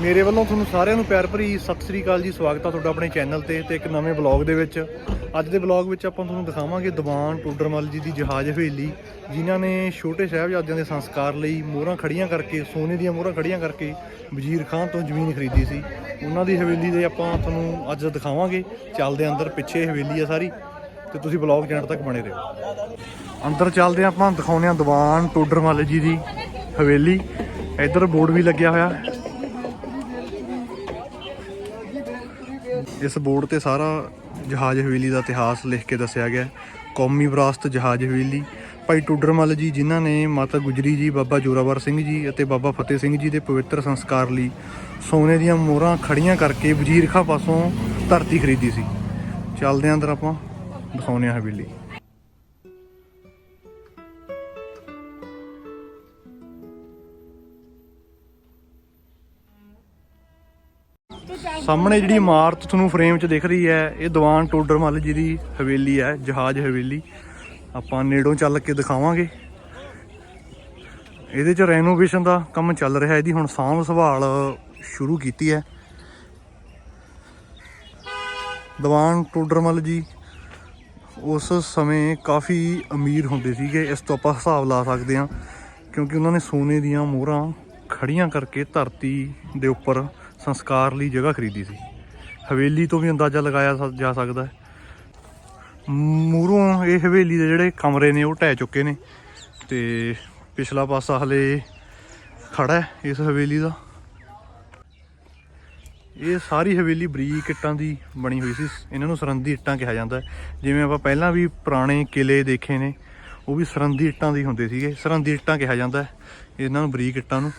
ਮੇਰੇ ਵੱਲੋਂ ਤੁਹਾਨੂੰ ਸਾਰਿਆਂ ਨੂੰ ਪਿਆਰ ਭਰੀ ਸਤਿ ਸ੍ਰੀ ਅਕਾਲ ਜੀ, ਸਵਾਗਤ ਆ ਤੁਹਾਡਾ ਆਪਣੇ ਚੈਨਲ ਤੇ ਤੇ ਇੱਕ ਨਵੇਂ ਵਲੌਗ ਦੇ ਵਿੱਚ। ਅੱਜ ਦੇ ਵਲੌਗ ਵਿੱਚ ਆਪਾਂ ਤੁਹਾਨੂੰ ਦਿਖਾਵਾਂਗੇ ਦੀਵਾਨ ਟੋਡਰਮਲ ਜੀ ਦੀ ਜਹਾਜ਼ ਹਵੇਲੀ, ਜਿਨ੍ਹਾਂ ਨੇ ਛੋਟੇ ਸਾਹਿਬਜ਼ਾਦਿਆਂ ਦੇ ਸੰਸਕਾਰ ਲਈ ਮੋਹਰਾਂ ਖੜੀਆਂ ਕਰਕੇ, ਸੋਨੇ ਦੀਆਂ ਮੋਹਰਾਂ ਖੜੀਆਂ ਕਰਕੇ ਵਜ਼ੀਰ ਖਾਨ ਤੋਂ ਜ਼ਮੀਨ ਖਰੀਦੀ ਸੀ। ਉਹਨਾਂ ਦੀ ਹਵੇਲੀ ਦੇ ਆਪਾਂ ਤੁਹਾਨੂੰ ਅੱਜ ਦਿਖਾਵਾਂਗੇ। ਚੱਲਦੇ ਅੰਦਰ, ਪਿੱਛੇ ਹਵੇਲੀ ਆ ਸਾਰੀ। ਤੇ ਤੁਸੀਂ ਵਲੌਗ ਚੈਨਲ ਤੱਕ ਬਣੇ ਰਹੋ। ਅੰਦਰ ਚੱਲਦੇ ਆਂ ਆਪਾਂ, ਦਿਖਾਉਂਦੇ ਆਂ ਦੀਵਾਨ ਟੋਡਰਮਲ ਜੀ ਦੀ ਹਵੇਲੀ। ਇੱਧਰ ਬੋਰਡ ਵੀ ਲੱਗਿਆ ਹੋਇਆ। ਇਸ ਬੋਰਡ ਤੇ ਸਾਰਾ ਜਹਾਜ਼ ਹਵੇਲੀ ਦਾ ਇਤਿਹਾਸ ਲਿਖ ਕੇ ਦੱਸਿਆ ਗਿਆ ਕੌਮੀ ਵਿਰਾਸਤ ਜਹਾਜ਼ ਹਵੇਲੀ। ਭਾਈ ਟੁੱਡਰਮਲ ਜੀ, ਜਿਨ੍ਹਾਂ ਨੇ ਮਾਤਾ ਗੁਜਰੀ ਜੀ, ਬਾਬਾ ਜੋਰਾਵਰ ਸਿੰਘ ਜੀ ਅਤੇ ਬਾਬਾ ਫਤਿਹ ਸਿੰਘ ਜੀ ਦੇ ਪਵਿੱਤਰ ਸੰਸਕਾਰ ਲਈ ਸੋਨੇ ਦੀਆਂ ਮੋਹਰਾਂ ਖੜੀਆਂ ਕਰਕੇ ਵਜ਼ੀਰ ਖਾਂ ਪਾਸੋਂ ਧਰਤੀ ਖਰੀਦੀ ਸੀ। ਚੱਲਦੇ ਆਂ ਅੰਦਰ ਆਪਾਂ, ਦਿਖਾਉਂਦੇ ਹਾਂ ਹਵੇਲੀ। ਸਾਹਮਣੇ ਜਿਹੜੀ ਇਮਾਰਤ ਤੁਹਾਨੂੰ ਫਰੇਮ 'ਚ ਦਿਖ ਰਹੀ ਹੈ, ਇਹ ਦੀਵਾਨ ਟੋਡਰਮਲ ਜੀ ਦੀ ਹਵੇਲੀ ਹੈ, ਜਹਾਜ਼ ਹਵੇਲੀ। ਆਪਾਂ ਨੇੜੋਂ ਚੱਲ ਕੇ ਦਿਖਾਵਾਂਗੇ। ਇਹਦੇ 'ਚ ਰੈਨੋਵੇਸ਼ਨ ਦਾ ਕੰਮ ਚੱਲ ਰਿਹਾ, ਇਹਦੀ ਹੁਣ ਸਾਂਭ ਸੰਭਾਲ ਸ਼ੁਰੂ ਕੀਤੀ ਹੈ। ਦੀਵਾਨ ਟੋਡਰਮਲ ਜੀ ਉਸ ਸਮੇਂ ਕਾਫੀ ਅਮੀਰ ਹੁੰਦੇ ਸੀਗੇ, ਇਸ ਤੋਂ ਆਪਾਂ ਹਿਸਾਬ ਲਾ ਸਕਦੇ ਹਾਂ, ਕਿਉਂਕਿ ਉਹਨਾਂ ਨੇ ਸੋਨੇ ਦੀਆਂ ਮੋਹਰਾਂ ਖੜੀਆਂ ਕਰਕੇ ਧਰਤੀ ਦੇ ਉੱਪਰ ਸੰਸਕਾਰ ਲਈ ਜਗ੍ਹਾ ਖਰੀਦੀ ਸੀ। ਹਵੇਲੀ ਤੋਂ ਵੀ ਅੰਦਾਜ਼ਾ ਲਗਾਇਆ ਸ- ਜਾ ਸਕਦਾ ਹੈ। ਮੂਹਰੋਂ ਇਹ ਹਵੇਲੀ ਦੇ ਜਿਹੜੇ ਕਮਰੇ ਨੇ, ਉਹ ਢਹਿ ਚੁੱਕੇ ਨੇ। ਤੇ ਪਿਛਲਾ ਪਾਸਾ ਹਲੇ ਖੜਾ ਹੈ ਇਸ ਹਵੇਲੀ ਦਾ। ਇਹ ਸਾਰੀ ਹਵੇਲੀ ਬਰੀਕ ਇੱਟਾਂ ਦੀ ਬਣੀ ਹੋਈ ਸੀ। ਇਹਨਾਂ ਨੂੰ ਸਰੰਦੀ ਇੱਟਾਂ ਕਿਹਾ ਜਾਂਦਾ ਜਿਵੇਂ ਆਪਾਂ ਪਹਿਲਾਂ ਵੀ ਪੁਰਾਣੇ ਕਿਲੇ ਦੇਖੇ ਨੇ, ਉਹ ਵੀ ਸਰੰਦੀ ਇੱਟਾਂ ਦੀ ਹੁੰਦੇ ਸੀਗੇ। ਸਰੰਦੀ ਇੱਟਾਂ ਕਿਹਾ ਜਾਂਦਾ ਇਹਨਾਂ ਨੂੰ ਬਰੀਕ ਇੱਟਾਂ ਨੂੰ।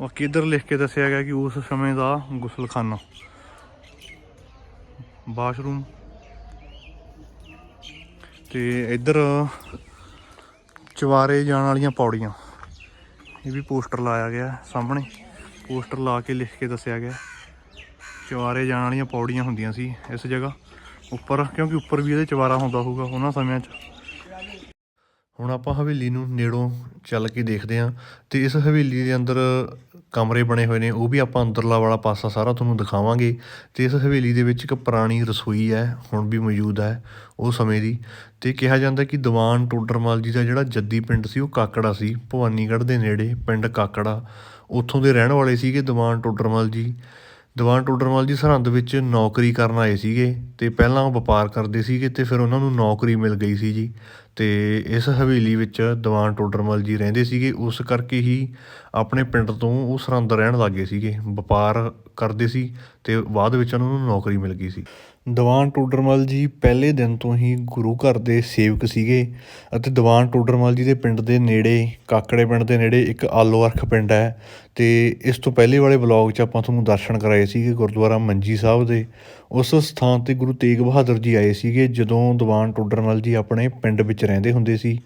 ਬਾਕੀ ਇੱਧਰ ਲਿਖ ਕੇ ਦੱਸਿਆ ਗਿਆ ਕਿ ਉਸ ਸਮੇਂ ਦਾ ਗੁਸਲਖਾਨਾ? ਬਾਥਰੂਮ। ਤੇ ਇੱਧਰ ਚਵਾਰੇ ਜਾਣ ਵਾਲੀਆਂ ਪੌੜੀਆਂ। ਇਹ ਵੀ ਪੋਸਟਰ ਲਾਇਆ ਗਿਆ ਸਾਹਮਣੇ। ਪੋਸਟਰ ਲਾ ਕੇ ਲਿਖ ਕੇ ਦੱਸਿਆ ਗਿਆ। ਚਵਾਰੇ ਜਾਣ ਵਾਲੀਆਂ ਪੌੜੀਆਂ ਹੁੰਦੀਆਂ ਸੀ ਇਸ ਜਗ੍ਹਾ। ਉੱਪਰ, ਕਿਉਂਕਿ ਉੱਪਰ ਵੀ ਇਹਦੇ ਚਵਾਰਾ ਹੁੰਦਾ ਹੋਊਗਾ ਉਹਨਾਂ ਸਮਿਆਂ 'ਚ। ਹੁਣ ਆਪਾਂ ਹਵੇਲੀ ਨੂੰ ਨੇੜੋਂ ਚੱਲ ਕੇ ਦੇਖਦੇ ਹਾਂ ਤੇ ਇਸ ਹਵੇਲੀ ਦੇ ਅੰਦਰ ਕਮਰੇ ਬਣੇ ਹੋਏ ਨੇ, ਉਹ ਵੀ ਆਪਾਂ ਅੰਦਰਲਾ ਵਾਲਾ ਪਾਸਾ ਸਾਰਾ ਤੁਹਾਨੂੰ ਦਿਖਾਵਾਂਗੇ। ਤੇ ਇਸ ਹਵੇਲੀ ਦੇ ਵਿੱਚ ਇੱਕ ਪੁਰਾਣੀ ਰਸੋਈ ਹੈ, ਹੁਣ ਵੀ ਮੌਜੂਦ ਹੈ, ਉਹ ਸਮੇਂ ਦੀ। ਤੇ ਕਿਹਾ ਜਾਂਦਾ ਕਿ ਦੀਵਾਨ ਟੋਡਰਮਲ ਜੀ ਦਾ ਜਿਹੜਾ ਜੱਦੀ ਪਿੰਡ ਸੀ, ਉਹ ਕਾਕੜਾ ਸੀ, ਭਵਾਨੀਗੜ੍ਹ ਦੇ ਨੇੜੇ, ਪਿੰਡ ਕਾਕੜਾ। ਉੱਥੋਂ ਦੇ ਰਹਿਣ ਵਾਲੇ ਸੀਗੇ ਦੀਵਾਨ ਟੋਡਰਮਲ ਜੀ। ਦੀਵਾਨ ਟੋਡਰਮਲ ਜੀ ਸਰਹੰਦ ਵਿੱਚ ਨੌਕਰੀ ਕਰਨ ਆਏ ਸੀਗੇ, ਤੇ ਪਹਿਲਾਂ ਉਹ ਵਪਾਰ ਕਰਦੇ ਸੀਗੇ, ਤੇ ਫਿਰ ਉਹਨਾਂ ਨੂੰ ਨੌਕਰੀ ਮਿਲ ਗਈ ਸੀ ਜੀ। ਅਤੇ ਇਸ ਹਵੇਲੀ ਵਿੱਚ ਦੀਵਾਨ ਟੋਡਰਮਲ ਜੀ ਰਹਿੰਦੇ ਸੀਗੇ, ਉਸ ਕਰਕੇ ਹੀ ਆਪਣੇ ਪਿੰਡ ਤੋਂ ਉਹ ਸਰਹੰਦ ਰਹਿਣ ਲੱਗ ਗਏ ਸੀਗੇ। ਵਪਾਰ ਕਰਦੇ ਸੀ ਅਤੇ ਬਾਅਦ ਵਿੱਚ ਉਹਨਾਂ ਨੂੰ ਨੌਕਰੀ ਮਿਲ ਗਈ ਸੀ। ਦੀਵਾਨ ਟੋਡਰਮਲ ਜੀ ਪਹਿਲੇ ਦਿਨ ਤੋਂ ਹੀ ਗੁਰੂ ਘਰ ਦੇ ਸੇਵਕ ਸੀਗੇ ਅਤੇ ਦੀਵਾਨ ਟੋਡਰਮਲ ਜੀ ਦੇ ਪਿੰਡ ਦੇ ਨੇੜੇ, ਕਾਕੜੇ ਪਿੰਡ ਦੇ ਨੇੜੇ ਇੱਕ ਆਲੋ ਅਰਖ ਪਿੰਡ ਹੈ। ਅਤੇ ਇਸ ਤੋਂ ਪਹਿਲੇ ਵਾਲੇ ਵਲੌਗ 'ਚ ਆਪਾਂ ਤੁਹਾਨੂੰ ਦਰਸ਼ਨ ਕਰਾਏ ਸੀਗੇ ਗੁਰਦੁਆਰਾ ਮੰਜੀ ਸਾਹਿਬ ਦੇ। ਉਸ ਸਥਾਨ ਤੇ ਗੁਰੂ ਤੇਗ ਬਹਾਦਰ ਜੀ ਆਏ ਸੀਗੇ, ਜਦੋਂ ਦੀਵਾਨ ਟੋਡਰਮਲ ਜੀ ਆਪਣੇ ਪਿੰਡ ਵਿੱਚ ਰਹਿੰਦੇ ਹੁੰਦੇ ਸੀ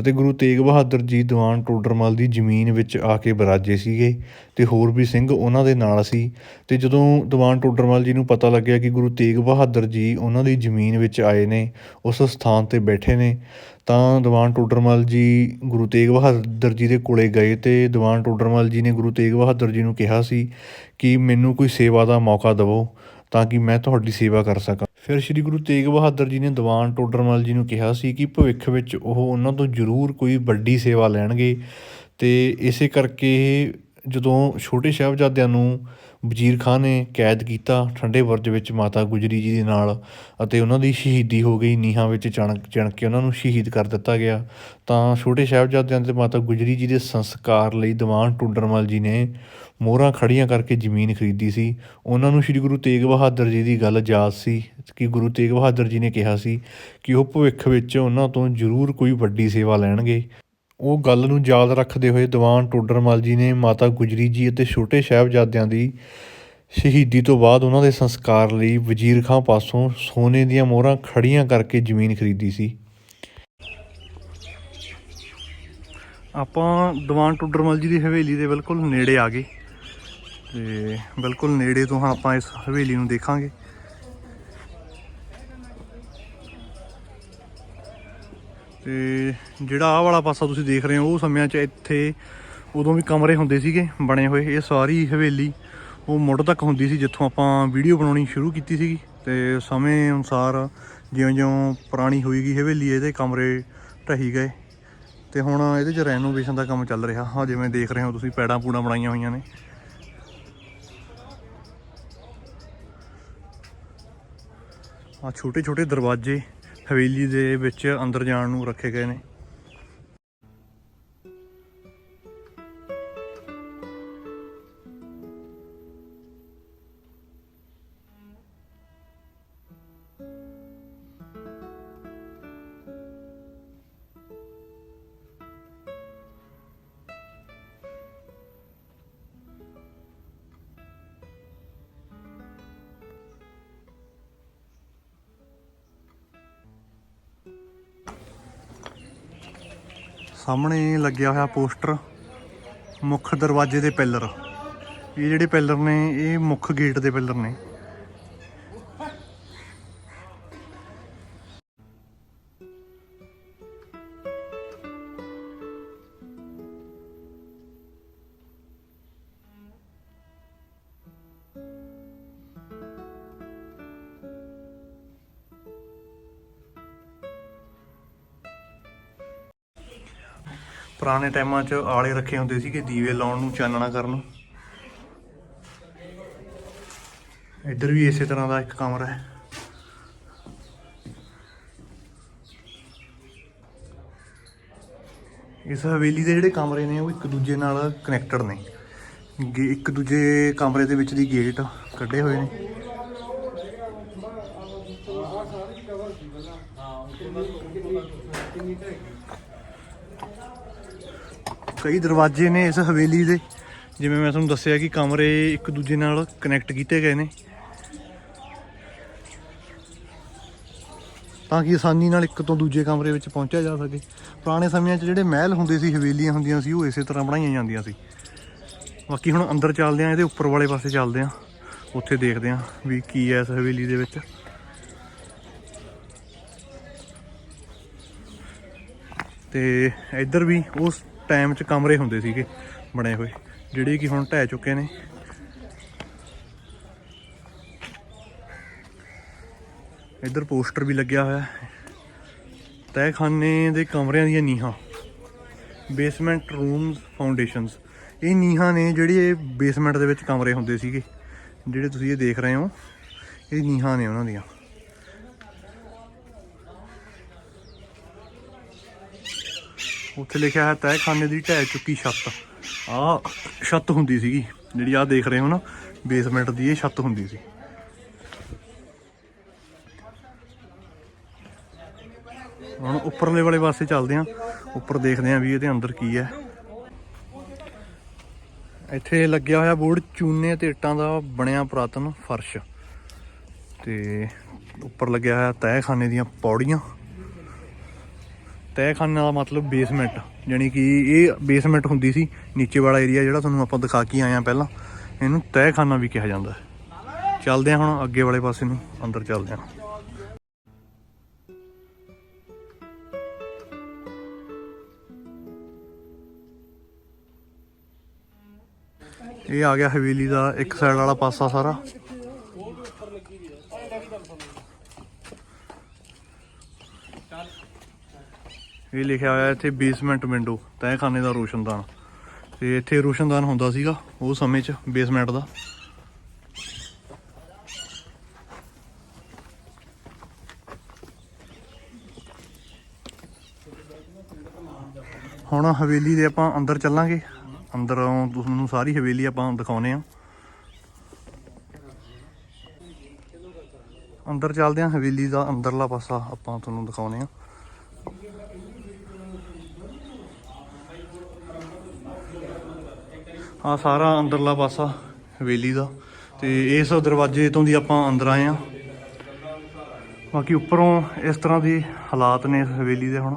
ਅਤੇ ਗੁਰੂ ਤੇਗ ਬਹਾਦਰ ਜੀ ਦੀਵਾਨ ਟੋਡਰਮਲ ਦੀ ਜ਼ਮੀਨ ਵਿੱਚ ਆ ਕੇ ਬਰਾਜੇ ਸੀਗੇ ਅਤੇ ਹੋਰ ਵੀ ਸਿੰਘ ਉਹਨਾਂ ਦੇ ਨਾਲ ਸੀ। ਅਤੇ ਜਦੋਂ ਦੀਵਾਨ ਟੋਡਰਮਲ ਜੀ ਨੂੰ ਪਤਾ ਲੱਗਿਆ ਕਿ ਗੁਰੂ ਤੇਗ ਬਹਾਦਰ ਜੀ ਉਹਨਾਂ ਦੀ ਜ਼ਮੀਨ ਵਿੱਚ ਆਏ ਨੇ, ਉਸ ਸਥਾਨ ਤੇ ਬੈਠੇ ਨੇ, ਤਾਂ ਦੀਵਾਨ ਟੋਡਰਮਲ ਜੀ ਗੁਰੂ ਤੇਗ ਬਹਾਦਰ ਜੀ ਦੇ ਕੋਲੇ ਗਏ ਤੇ ਦੀਵਾਨ ਟੋਡਰਮਲ ਜੀ ਨੇ ਗੁਰੂ ਤੇਗ ਬਹਾਦਰ ਜੀ ਨੂੰ ਕਿਹਾ ਸੀ ਕਿ ਮੈਨੂੰ ਕੋਈ ਸੇਵਾ ਦਾ ਮੌਕਾ ਦਿਵੋ। ਤਾਂ ਕਿ ਮੈਂ ਤੁਹਾਡੀ ਸੇਵਾ ਕਰ ਸਕਾਂ। ਫਿਰ ਸ੍ਰੀ ਗੁਰੂ ਤੇਗ ਬਹਾਦਰ ਜੀ ਨੇ ਦੀਵਾਨ ਟੋਡਰਮਲ ਜੀ ਨੂੰ ਕਿਹਾ ਸੀ ਕਿ ਭਵਿੱਖ ਵਿੱਚ ਉਹ ਉਹਨਾਂ ਤੋਂ ਜ਼ਰੂਰ ਕੋਈ ਵੱਡੀ ਸੇਵਾ ਲੈਣਗੇ। ਤੇ ਇਸੇ ਕਰਕੇ ਜਦੋਂ ਛੋਟੇ ਸਾਹਿਬਜ਼ਾਦਿਆਂ ਨੂੰ ਵਜ਼ੀਰ ਖਾਨ ਨੇ ਕੈਦ ਕੀਤਾ, ਠੰਡੇ ਬੁਰਜ ਵਿੱਚ ਮਾਤਾ ਗੁਜਰੀ ਜੀ ਦੇ ਨਾਲ ਅਤੇ ਉਹਨਾਂ ਦੀ ਸ਼ਹੀਦੀ ਹੋ ਗਈ, ਨੀਹਾਂ ਵਿੱਚ ਚਣਕ ਚਿਣ ਕੇ ਉਹਨਾਂ ਨੂੰ ਸ਼ਹੀਦ ਕਰ ਦਿੱਤਾ ਗਿਆ, ਤਾਂ ਛੋਟੇ ਸਾਹਿਬਜ਼ਾਦਿਆਂ ਤੇ ਮਾਤਾ ਗੁਜਰੀ ਜੀ ਦੇ ਸੰਸਕਾਰ ਲਈ ਦੀਵਾਨ ਟੁੰਡਰਮਲ ਜੀ ਨੇ ਮੋਹਰਾਂ ਖੜੀਆਂ ਕਰਕੇ ਜ਼ਮੀਨ ਖਰੀਦੀ ਸੀ। ਉਹਨਾਂ ਨੂੰ ਸ੍ਰੀ ਗੁਰੂ ਤੇਗ ਬਹਾਦਰ ਜੀ ਦੀ ਗੱਲ ਯਾਦ ਸੀ ਕਿ ਗੁਰੂ ਤੇਗ ਬਹਾਦਰ ਜੀ ਨੇ ਕਿਹਾ ਸੀ ਕਿ ਉਹ ਭਵਿੱਖ ਵਿੱਚ ਉਹਨਾਂ ਤੋਂ ਜ਼ਰੂਰ ਕੋਈ ਵੱਡੀ ਸੇਵਾ ਲੈਣਗੇ। ਉਹ ਗੱਲ ਨੂੰ ਯਾਦ ਰੱਖਦੇ ਹੋਏ ਦੀਵਾਨ ਟੋਡਰਮਲ ਜੀ ਨੇ ਮਾਤਾ ਗੁਜਰੀ ਜੀ ਅਤੇ ਛੋਟੇ ਸਾਹਿਬਜ਼ਾਦਿਆਂ ਦੀ ਸ਼ਹੀਦੀ ਤੋਂ ਬਾਅਦ ਉਹਨਾਂ ਦੇ ਸੰਸਕਾਰ ਲਈ ਵਜ਼ੀਰ ਖਾਂ ਪਾਸੋਂ ਸੋਨੇ ਦੀਆਂ ਮੋਹਰਾਂ ਖੜੀਆਂ ਕਰਕੇ ਜ਼ਮੀਨ ਖਰੀਦੀ ਸੀ। ਆਪਾਂ ਦੀਵਾਨ ਟੋਡਰਮਲ ਜੀ ਦੀ ਹਵੇਲੀ ਦੇ ਬਿਲਕੁਲ ਨੇੜੇ ਆ ਗਏ। ਤੇ ਬਿਲਕੁਲ ਨੇੜੇ ਤੋਂ ਹਾਂ ਆਪਾਂ ਇਸ ਹਵੇਲੀ ਨੂੰ ਦੇਖਾਂਗੇ। ਤੇ ਜਿਹੜਾ ਆਹ ਵਾਲਾ ਪਾਸਾ ਤੁਸੀਂ ਦੇਖ ਰਹੇ ਹੋ, ਉਹ ਸਮਿਆਂ 'ਚ ਇੱਥੇ ਉਦੋਂ ਵੀ ਕਮਰੇ ਹੁੰਦੇ ਸੀਗੇ, ਬਣੇ ਹੋਏ। ਇਹ ਸਾਰੀ ਹਵੇਲੀ ਉਹ ਮੁੱਢ ਤੱਕ ਹੁੰਦੀ ਸੀ ਜਿੱਥੋਂ ਆਪਾਂ ਵੀਡੀਓ ਬਣਾਉਣੀ ਸ਼ੁਰੂ ਕੀਤੀ ਸੀਗੀ। ਤੇ ਸਮੇਂ ਅਨੁਸਾਰ ਜਿਉਂ-ਜਿਉਂ ਪੁਰਾਣੀ ਹੋਈ ਗਈ ਹਵੇਲੀ, ਇਹਦੇ ਕਮਰੇ ਢਹੀ ਗਏ। ਤੇ ਹੁਣ ਇਹਦੇ 'ਚ ਰੈਨੋਵੇਸ਼ਨ ਦਾ ਕੰਮ ਚੱਲ ਰਿਹਾ। ਹਾਂ, ਜਿਵੇਂ ਦੇਖ ਰਹੇ ਹੋ ਤੁਸੀਂ ਪੈੜਾਂ ਪੂੜਾਂ ਬਣਾਈਆਂ ਹੋਈਆਂ ਨੇ। ਆ ਛੋਟੇ ਛੋਟੇ ਦਰਵਾਜ਼ੇ ਹਵੇਲੀ ਦੇ ਵਿੱਚ ਅੰਦਰ ਜਾਣ ਨੂੰ ਰੱਖੇ ਗਏ ਨੇ। ਸਾਹਮਣੇ ਲੱਗਿਆ ਹੋਇਆ ਪੋਸਟਰ, ਮੁੱਖ ਦਰਵਾਜ਼ੇ ਦੇ ਪਿੱਲਰ। ਇਹ ਜਿਹੜੇ ਪਿੱਲਰ ਨੇ, ਇਹ ਮੁੱਖ ਗੇਟ ਦੇ ਪਿੱਲਰ ਨੇ। ਪੁਰਾਣੇ ਟਾਈਮਾਂ 'ਚ ਆਲੇ ਰੱਖੇ ਹੁੰਦੇ ਸੀਗੇ ਦੀਵੇ ਲਾਉਣ ਨੂੰ, ਚਾਨਣਾ ਕਰਨ ਨੂੰ। ਇੱਧਰ ਵੀ ਇਸੇ ਤਰ੍ਹਾਂ ਦਾ ਇੱਕ ਕਮਰਾ ਹੈ। ਇਸ ਹਵੇਲੀ ਦੇ ਜਿਹੜੇ ਕਮਰੇ ਨੇ, ਉਹ ਇੱਕ ਦੂਜੇ ਨਾਲ ਕਨੈਕਟਡ ਨੇ। ਗੇ- ਇੱਕ ਦੂਜੇ ਕਮਰੇ ਦੇ ਵਿੱਚ ਦੀ ਗੇਟ ਕੱਢੇ ਹੋਏ ਨੇ। ਕਈ ਦਰਵਾਜ਼ੇ ਨੇ ਇਸ ਹਵੇਲੀ ਦੇ, ਜਿਵੇਂ ਮੈਂ ਤੁਹਾਨੂੰ ਦੱਸਿਆ ਕਿ ਕਮਰੇ ਇੱਕ ਦੂਜੇ ਨਾਲ ਕਨੈਕਟ ਕੀਤੇ ਗਏ ਨੇ। ਤਾਂ ਕਿ ਆਸਾਨੀ ਨਾਲ ਇੱਕ ਤੋਂ ਦੂਜੇ ਕਮਰੇ ਵਿੱਚ ਪਹੁੰਚਿਆ ਜਾ ਸਕੇ। ਪੁਰਾਣੇ ਸਮਿਆਂ 'ਚ ਜਿਹੜੇ ਮਹਿਲ ਹੁੰਦੇ ਸੀ, ਹਵੇਲੀਆਂ ਹੁੰਦੀਆਂ ਸੀ, ਉਹ ਇਸੇ ਤਰ੍ਹਾਂ ਬਣਾਈਆਂ ਜਾਂਦੀਆਂ ਸੀ। ਬਾਕੀ ਹੁਣ ਅੰਦਰ ਚੱਲਦੇ ਆਂ ਇਹਦੇ ਉੱਪਰ ਵਾਲੇ ਪਾਸੇ ਚੱਲਦੇ ਆਂ ਉੱਥੇ ਦੇਖਦੇ ਆਂ ਵੀ ਕੀ ਹੈ ਇਸ ਹਵੇਲੀ ਦੇ ਵਿੱਚ। ਤੇ ਇੱਧਰ ਵੀ ਉਸ ਟਾਈਮ 'ਚ ਕਮਰੇ ਹੁੰਦੇ ਸੀਗੇ ਬਣੇ ਹੋਏ, ਜਿਹੜੇ ਕਿ ਹੁਣ ਢਹਿ ਚੁੱਕੇ ਨੇ। ਇੱਧਰ ਪੋਸਟਰ ਵੀ ਲੱਗਿਆ ਹੋਇਆ ਤਹਿਖਾਨੇ ਦੇ ਕਮਰਿਆਂ ਦੀਆਂ ਨੀਹਾਂ ਬੇਸਮੈਂਟ ਰੂਮਸ ਫਾਊਂਡੇਸ਼ਨਸ ਇਹ ਨੀਹਾਂ ਨੇ ਜਿਹੜੀ ਇਹ ਬੇਸਮੈਂਟ ਦੇ ਵਿੱਚ ਕਮਰੇ ਹੁੰਦੇ ਸੀਗੇ, ਜਿਹੜੇ ਤੁਸੀਂ ਇਹ ਦੇਖ ਰਹੇ ਹੋ, ਇਹ ਨੀਹਾਂ ਨੇ ਉਹਨਾਂ ਦੀਆਂ। ਉੱਥੇ ਲਿਖਿਆ ਹੈ ਤਹਿਖਾਨੇ ਦੀ ਢਹਿ ਚੁੱਕੀ ਛੱਤ। ਆ ਛੱਤ ਹੁੰਦੀ ਸੀਗੀ, ਜਿਹੜੀ ਆ ਦੇਖ ਰਹੇ ਹੋ ਨਾ ਬੇਸਮੈਂਟ ਦੀ ਇਹ ਛੱਤ ਹੁੰਦੀ ਸੀ। ਹੁਣ ਉੱਪਰਲੇ ਵਾਲੇ ਪਾਸੇ ਚੱਲਦੇ ਆਂ ਉੱਪਰ ਦੇਖਦੇ ਆਂ ਵੀ ਇਹਦੇ ਅੰਦਰ ਕੀ ਹੈ। ਇੱਥੇ ਲੱਗਿਆ ਹੋਇਆ ਬੋਰਡ ਚੂਨੇ ਤੇ ਇੱਟਾਂ ਦਾ ਬਣਿਆ ਪੁਰਾਤਨ ਫਰਸ਼। ਤੇ ਉੱਪਰ ਲੱਗਿਆ ਹੋਇਆ ਤਹਿਖਾਨੇ ਦੀਆਂ ਪੌੜੀਆਂ। ਤਹਿਖਾਨੇ ਦਾ ਮਤਲਬ ਬੇਸਮੈਂਟ ਯਾਨੀ ਕਿ ਇਹ ਬੇਸਮੈਂਟ ਹੁੰਦੀ ਸੀ, ਨੀਚੇ ਵਾਲਾ ਏਰੀਆ ਜਿਹੜਾ ਤੁਹਾਨੂੰ ਆਪਾਂ ਦਿਖਾ ਕੇ ਆਏ ਆ ਪਹਿਲਾਂ, ਇਹਨੂੰ ਤਹਿਖਾਨਾ ਵੀ ਕਿਹਾ ਜਾਂਦਾ ਹੈ। ਚੱਲਦੇ ਹਾਂ ਹੁਣ ਅੱਗੇ ਵਾਲੇ ਪਾਸੇ ਨੂੰ, ਅੰਦਰ ਚੱਲਦੇ ਹਾਂ। ਇਹ ਆ ਗਿਆ ਹਵੇਲੀ ਦਾ ਇੱਕ ਸਾਈਡ ਵਾਲਾ ਪਾਸਾ ਸਾਰਾ। ਇਹ ਲਿਖਿਆ ਹੋਇਆ ਇੱਥੇ ਬੇਸਮੈਂਟ ਵਿੰਡੋ ਤਹਿਖਾਨੇ ਦਾ ਰੋਸ਼ਨਦਾਨ ਤੇ ਇੱਥੇ ਰੋਸ਼ਨਦਾਨ ਹੁੰਦਾ ਸੀਗਾ, ਉਹ ਸਮੇਂ 'ਚ ਬੇਸਮੈਂਟ ਦਾ। ਹੁਣ ਹਵੇਲੀ ਦੇ ਆਪਾਂ ਅੰਦਰ ਚੱਲਾਂਗੇ। ਅੰਦਰੋਂ ਤੁਹਾਨੂੰ ਸਾਰੀ ਹਵੇਲੀ ਆਪਾਂ ਦਿਖਾਉਨੇ ਆ। ਅੰਦਰ ਚੱਲਦੇ ਆ, ਹਵੇਲੀ ਦਾ ਅੰਦਰਲਾ ਪਾਸਾ ਆਪਾਂ ਤੁਹਾਨੂੰ ਦਿਖਾਉਨੇ ਆ। ਆ ਸਾਰਾ ਅੰਦਰਲਾ ਪਾਸਾ ਹਵੇਲੀ ਦਾ ਤੇ ਇਸ ਦਰਵਾਜ਼ੇ ਤੋਂ ਦੀ ਆਪਾਂ ਅੰਦਰ ਆਏ ਆ ਬਾਕੀ ਉੱਪਰੋਂ ਇਸ ਤਰ੍ਹਾਂ ਦੇ ਹਾਲਾਤ ਨੇ ਇਸ ਹਵੇਲੀ ਦੇ ਹੁਣ।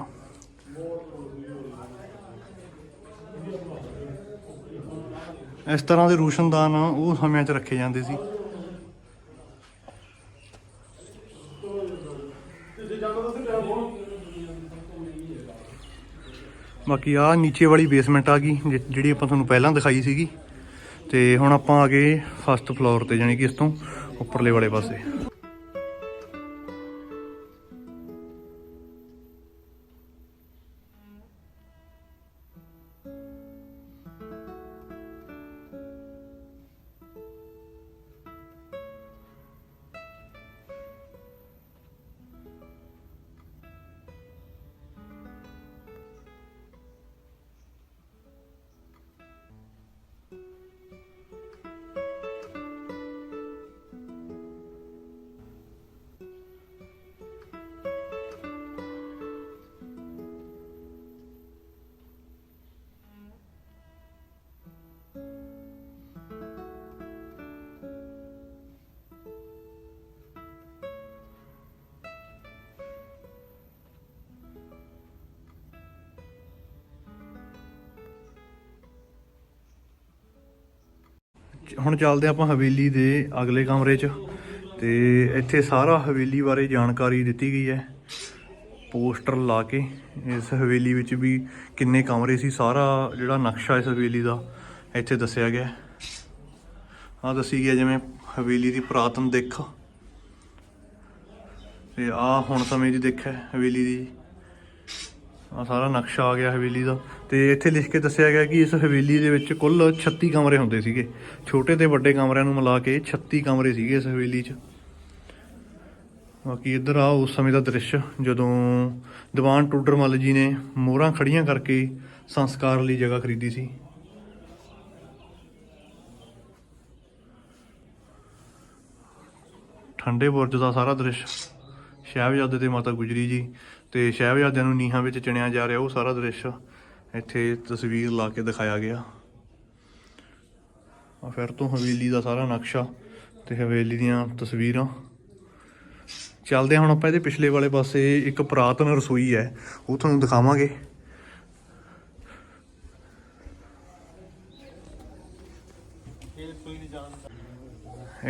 ਇਸ ਤਰ੍ਹਾਂ ਦੇ ਰੋਸ਼ਨਦਾਨ ਉਹ ਸਮਿਆਂ 'ਚ ਰੱਖੇ ਜਾਂਦੇ ਸੀ। ਬਾਕੀ ਆ ਨੀਚੇ ਵਾਲੀ ਬੇਸਮੈਂਟ ਆ ਗਈ, ਜਿ- ਜਿਹੜੀ ਆਪਾਂ ਤੁਹਾਨੂੰ ਪਹਿਲਾਂ ਦਿਖਾਈ ਸੀਗੀ। ਤੇ ਹੁਣ ਆਪਾਂ ਆ ਗਏ ਫਸਟ ਫਲੋਰ ਤੇ, ਜਾਣੀ ਕਿ ਇਸ ਤੋਂ ਉੱਪਰਲੇ ਵਾਲੇ ਪਾਸੇ। ਹੁਣ ਚੱਲਦੇ ਆਪਾਂ ਹਵੇਲੀ ਦੇ ਅਗਲੇ ਕਮਰੇ 'ਚ ਤੇ ਇੱਥੇ ਸਾਰਾ ਹਵੇਲੀ ਬਾਰੇ ਜਾਣਕਾਰੀ ਦਿੱਤੀ ਗਈ ਹੈ। ਪੋਸਟਰ ਲਾ ਕੇ ਇਸ ਹਵੇਲੀ ਵਿੱਚ ਵੀ ਕਿੰਨੇ ਕਮਰੇ ਸੀ, ਸਾਰਾ ਜਿਹੜਾ ਨਕਸ਼ਾ ਇਸ ਹਵੇਲੀ ਦਾ ਇੱਥੇ ਦੱਸਿਆ ਗਿਆ। ਆ ਦੱਸੀ ਗਿਆ ਜਿਵੇਂ ਹਵੇਲੀ ਦੀ ਪੁਰਾਤਨ ਦਿੱਖ। ਤੇ ਆ ਹੁਣ ਸਮੇਂ ਦੀ ਦਿੱਖ ਹੈ ਹਵੇਲੀ ਦੀ। ਆ ਸਾਰਾ ਨਕਸ਼ਾ ਆ ਗਿਆ ਹਵੇਲੀ ਦਾ। ਤੇ ਇੱਥੇ ਲਿਖ ਕੇ ਦੱਸਿਆ ਗਿਆ ਕਿ ਇਸ ਹਵੇਲੀ ਦੇ ਵਿੱਚ ਕੁੱਲ 36 ਕਮਰੇ ਹੁੰਦੇ ਸੀਗੇ। ਛੋਟੇ ਤੇ ਵੱਡੇ ਕਮਰਿਆਂ ਨੂੰ ਮਿਲਾ ਕੇ 36 ਕਮਰੇ ਸੀਗੇ ਇਸ ਹਵੇਲੀ 'ਚ। ਬਾਕੀ ਇੱਧਰ ਆ ਉਸ ਸਮੇਂ ਦਾ ਦ੍ਰਿਸ਼, ਜਦੋਂ ਦੀਵਾਨ ਟੋਡਰਮੱਲ ਜੀ ਨੇ ਮੋਹਰਾਂ ਖੜੀਆਂ ਕਰਕੇ ਸੰਸਕਾਰ ਲਈ ਜਗ੍ਹਾ ਖਰੀਦੀ ਸੀ। ਠੰਡੇ ਬੁਰਜ ਦਾ ਸਾਰਾ ਦ੍ਰਿਸ਼, ਸਾਹਿਬਜ਼ਾਦੇ ਤੇ ਮਾਤਾ ਗੁਜਰੀ ਜੀ। ਤੇ ਸਾਹਿਬਜ਼ਾਦਿਆਂ ਨੂੰ ਨੀਹਾਂ ਵਿੱਚ ਚਿਣਿਆ ਜਾ ਰਿਹਾ ਉਹ ਸਾਰਾ ਦ੍ਰਿਸ਼ ਇੱਥੇ ਤਸਵੀਰ ਲਾ ਕੇ ਦਿਖਾਇਆ ਗਿਆ। ਆ ਫਿਰ ਤੋਂ ਹਵੇਲੀ ਦਾ ਸਾਰਾ ਨਕਸ਼ਾ ਤੇ ਹਵੇਲੀ ਦੀਆਂ ਤਸਵੀਰਾਂ। ਚੱਲਦੇ ਹਾਂ ਹੁਣ ਆਪਾਂ ਇਹਦੇ ਪਿਛਲੇ ਵਾਲੇ ਪਾਸੇ, ਇੱਕ ਪੁਰਾਤਨ ਰਸੋਈ ਹੈ, ਉਹ ਤੁਹਾਨੂੰ ਦਿਖਾਵਾਂਗੇ।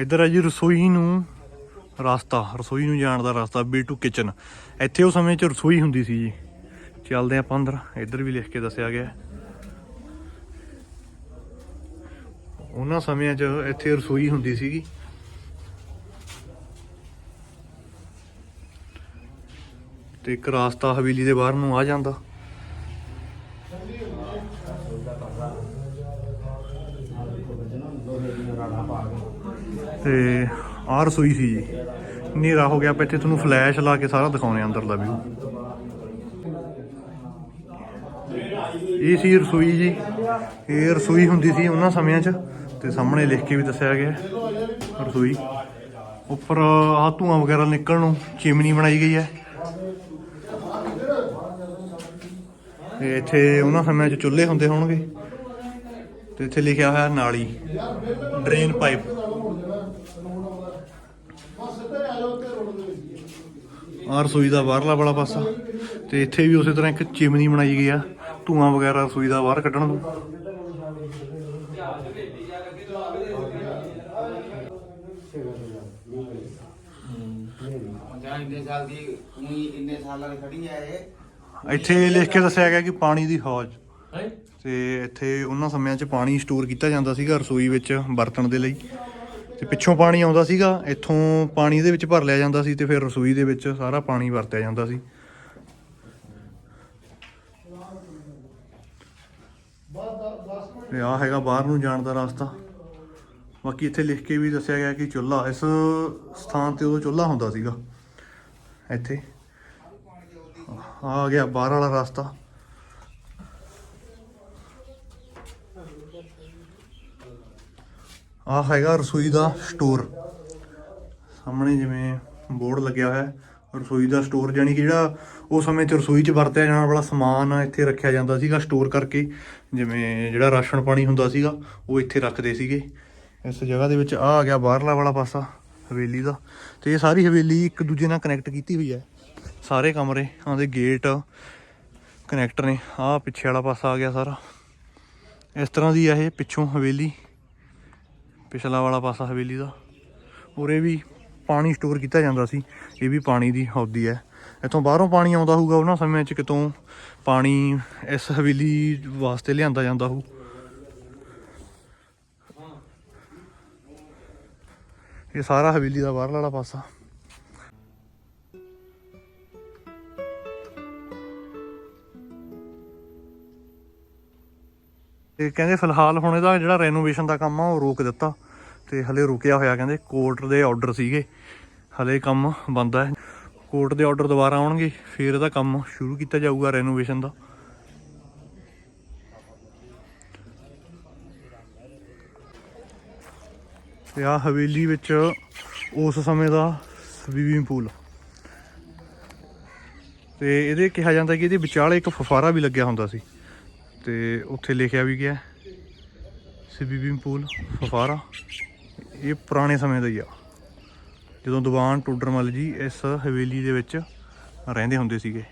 ਇੱਧਰ ਹੈ ਜੀ ਰਸੋਈ ਨੂੰ ਰਸਤਾ, ਰਸੋਈ ਨੂੰ ਜਾਣ ਦਾ ਰਸਤਾ ਬੀ ਟੂ ਕਿਚਨ ਇੱਥੇ ਉਹ ਸਮੇਂ 'ਚ ਰਸੋਈ ਹੁੰਦੀ ਸੀ ਜੀ। ਚੱਲਦੇ ਆਪਾਂ ਅੰਦਰ, ਇੱਧਰ ਵੀ ਲਿਖ ਕੇ ਦੱਸਿਆ ਗਿਆ। ਉਹਨਾਂ ਸਮਿਆਂ 'ਚ ਇੱਥੇ ਰਸੋਈ ਹੁੰਦੀ ਸੀਗੀ। ਤੇ ਇੱਕ ਰਾਸਤਾ ਹਵੇਲੀ ਦੇ ਬਾਹਰ ਨੂੰ ਆ ਜਾਂਦਾ। ਤੇ ਆਹ ਰਸੋਈ ਸੀ ਜੀ। ਹਨੇਰਾ ਹੋ ਗਿਆ ਆਪਾਂ ਇੱਥੇ ਤੁਹਾਨੂੰ ਫਲੈਸ਼ ਲਾ ਕੇ ਸਾਰਾ ਦਿਖਾਉਣੇ ਅੰਦਰ ਦਾ ਵਿਊ ਇਹ ਸੀ ਰਸੋਈ ਜੀ। ਇਹ ਰਸੋਈ ਹੁੰਦੀ ਸੀ ਉਹਨਾਂ ਸਮਿਆਂ 'ਚ ਤੇ ਸਾਹਮਣੇ ਲਿਖ ਕੇ ਵੀ ਦੱਸਿਆ ਗਿਆ ਰਸੋਈ। ਉੱਪਰ ਆ ਧੂਆਂ ਵਗੈਰਾ ਨਿਕਲਣ ਨੂੰ ਚਿਮਨੀ ਬਣਾਈ ਗਈ ਹੈ। ਤੇ ਇੱਥੇ ਉਹਨਾਂ ਸਮਿਆਂ 'ਚ ਚੁੱਲ੍ਹੇ ਹੁੰਦੇ ਹੋਣਗੇ। ਤੇ ਇੱਥੇ ਲਿਖਿਆ ਹੋਇਆ ਨਾਲੀ, ਡਰੇਨ ਪਾਈਪ। ਆਹ ਰਸੋਈ ਦਾ ਬਾਹਰਲਾ ਵਾਲਾ ਪਾਸਾ। ਤੇ ਇੱਥੇ ਵੀ ਉਸੇ ਤਰ੍ਹਾਂ ਇੱਕ ਚਿਮਨੀ ਬਣਾਈ ਗਈ ਆ। ਧੂਆਂ ਵਗੈਰਾ ਰਸੋਈ ਦਾ ਬਾਹਰ ਕੱਢਣ ਨੂੰ। ਆ ਇੱਥੇ ਲਿਖ ਕੇ ਦੱਸਿਆ ਗਿਆ ਕਿ ਪਾਣੀ ਦੀ ਹੌਜ। ਤੇ ਇੱਥੇ ਉਹਨਾਂ ਸਮਿਆਂ 'ਚ ਪਾਣੀ ਸਟੋਰ ਕੀਤਾ ਜਾਂਦਾ ਸੀਗਾ ਰਸੋਈ ਵਿੱਚ ਵਰਤਣ ਦੇ ਲਈ। ਤੇ ਪਿੱਛੋਂ ਪਾਣੀ ਆਉਂਦਾ ਸੀਗਾ, ਇੱਥੋਂ ਪਾਣੀ ਦੇ ਵਿੱਚ ਭਰ ਲਿਆ ਜਾਂਦਾ ਸੀ ਤੇ ਫਿਰ ਰਸੋਈ ਦੇ ਵਿੱਚ ਸਾਰਾ ਪਾਣੀ ਵਰਤਿਆ ਜਾਂਦਾ ਸੀ। ਤੇ ਆ ਹੈਗਾ ਬਾਹਰ ਨੂੰ ਜਾਣ ਦਾ ਰਸਤਾ। ਬਾਕੀ ਇੱਥੇ ਲਿਖ ਕੇ ਵੀ ਦੱਸਿਆ ਗਿਆ ਕਿ ਚੁੱਲ੍ਹਾ, ਇਸ ਸਥਾਨ ਤੇ ਉਦੋਂ ਚੁੱਲ੍ਹਾ ਹੁੰਦਾ ਸੀਗਾ। ਇੱਥੇ। ਆ ਗਿਆ ਬਾਹਰ ਵਾਲਾ ਰਸਤਾ। ਆ ਹੈਗਾ ਰਸੋਈ ਦਾ ਸਟੋਰ। ਸਾਹਮਣੇ ਜਿਵੇਂ ਬੋਰਡ ਲੱਗਿਆ ਹੋਇਆ ਹੈ। ਰਸੋਈ ਦਾ ਸਟੋਰ ਜਾਨੀ ਕਿ ਜਿਹੜਾ ਉਸ ਸਮੇਂ 'ਚ ਰਸੋਈ 'ਚ ਵਰਤਿਆ ਜਾਣ ਵਾਲਾ ਸਮਾਨ ਇੱਥੇ ਰੱਖਿਆ ਜਾਂਦਾ ਸੀਗਾ ਸਟੋਰ ਕਰਕੇ। ਜਿਵੇਂ ਜਿਹੜਾ ਰਾਸ਼ਨ ਪਾਣੀ ਹੁੰਦਾ ਸੀਗਾ, ਉਹ ਇੱਥੇ ਰੱਖਦੇ ਸੀਗੇ। ਇਸ ਜਗ੍ਹਾ ਦੇ ਵਿੱਚ ਆ ਆ ਗਿਆ ਬਾਹਰਲਾ ਵਾਲਾ ਪਾਸਾ, ਹਵੇਲੀ ਦਾ। ਤੇ ਇਹ ਸਾਰੀ ਹਵੇਲੀ ਇੱਕ ਦੂਜੇ ਨਾਲ ਕਨੈਕਟ ਕੀਤੀ ਹੋਈ ਹੈ। ਸਾਰੇ ਕਮਰੇ ਆਂਦੇ ਗੇਟ ਕਨੈਕਟਰ ਨੇ। ਆਹ ਪਿੱਛੇ ਵਾਲਾ ਪਾਸਾ ਆ ਗਿਆ ਸਾਰਾ। ਇਸ ਤਰ੍ਹਾਂ ਦੀ ਆ ਇਹ ਪਿੱਛੋਂ ਹਵੇਲੀ। ਪਿਛਲਾ ਵਾਲਾ ਪਾਸਾ ਹਵੇਲੀ ਦਾ। ਉਰੇ ਵੀ ਪਾਣੀ ਸਟੋਰ ਕੀਤਾ ਜਾਂਦਾ ਸੀ। ਇਹ ਵੀ ਪਾਣੀ ਦੀ ਹੌਦੀ ਹੈ। ਇੱਥੋਂ ਬਾਹਰੋਂ ਪਾਣੀ ਆਉਂਦਾ ਹੋਊਗਾ ਉਹਨਾਂ ਸਮਿਆਂ 'ਚ ਕਿਤੋਂ ਪਾਣੀ ਇਸ ਹਵੇਲੀ ਵਾਸਤੇ ਲਿਆਂਦਾ ਜਾਂਦਾ ਹੋਊ। ਇਹ ਸਾਰਾ ਹਵੇਲੀ ਦਾ ਬਾਹਰਲਾ ਵਾਲਾ ਪਾਸਾ। ਤੇ ਕਹਿੰਦੇ ਫਿਲਹਾਲ ਹੁਣ ਇਹਦਾ ਜਿਹੜਾ ਰੈਨੋਵੇਸ਼ਨ ਦਾ ਕੰਮ ਆ, ਉਹ ਰੋਕ ਦਿੱਤਾ। ਤੇ ਹਲੇ ਰੁਕਿਆ ਹੋਇਆ, ਕਹਿੰਦੇ ਕੋਰਟ ਦੇ ਆਰਡਰ ਸੀਗੇ। ਹਲੇ ਕੰਮ ਬੰਦ ਹੈ। ਕੋਰਟ ਦੇ ਆਰਡਰ ਦੁਬਾਰਾ ਆਉਣਗੇ, ਫਿਰ ਇਹਦਾ ਕੰਮ ਸ਼ੁਰੂ ਕੀਤਾ ਜਾਊਗਾ ਰੈਨੋਵੇਸ਼ਨ ਦਾ। ਤੇ ਆ ਹਵੇਲੀ ਵਿੱਚ ਉਸ ਸਮੇਂ ਦਾ ਸਵੀਮਿੰਗ ਪੂਲ ਤੇ ਇਹਦੇ ਕਿਹਾ ਜਾਂਦਾ ਕਿ ਇਹਦੇ ਵਿਚਾਲੇ ਇੱਕ ਫਫਾਰਾ ਵੀ ਲੱਗਿਆ ਹੁੰਦਾ ਸੀ। ਤੇ ਉੱਥੇ ਲਿਖਿਆ ਵੀ ਗਿਆ ਸਵੀਮਿੰਗ ਪੂਲ ਫਫਾਰਾ। ਇਹ ਪੁਰਾਣੇ ਸਮੇਂ ਦਾ ਹੀ ਆ। ਜਦੋਂ ਦੀਵਾਨ ਟੋਡਰਮਲ ਜੀ ਇਸ ਹਵੇਲੀ ਦੇ ਵਿੱਚ ਰਹਿੰਦੇ ਹੁੰਦੇ ਸੀਗੇ।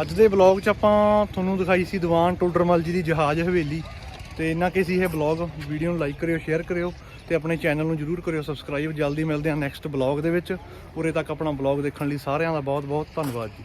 ਅੱਜ ਦੇ ਬਲੌਗ 'ਚ ਆਪਾਂ ਤੁਹਾਨੂੰ ਦਿਖਾਈ ਸੀ ਦੀਵਾਨ ਟੋਡਰਮਲ ਜੀ ਦੀ ਜਹਾਜ਼ ਹਵੇਲੀ। ਤੇ ਇੰਨਾ ਕੀ ਸੀ ਇਹ ਬਲੌਗ ਵੀਡੀਓ ਨੂੰ ਲਾਈਕ ਕਰਿਓ ਸ਼ੇਅਰ ਕਰਿਓ ਤੇ ਆਪਣੇ ਚੈਨਲ ਨੂੰ ਜਰੂਰ ਕਰਿਓ ਸਬਸਕ੍ਰਾਈਬ ਜਲਦੀ ਮਿਲਦੇ ਹਾਂ ਨੈਕਸਟ ਬਲੌਗ ਦੇ ਵਿੱਚ। ਉਰੇ ਤੱਕ ਆਪਣਾ ਬਲੌਗ ਦੇਖਣ ਲਈ ਸਾਰਿਆਂ ਦਾ ਬਹੁਤ ਬਹੁਤ ਧੰਨਵਾਦ ਜੀ।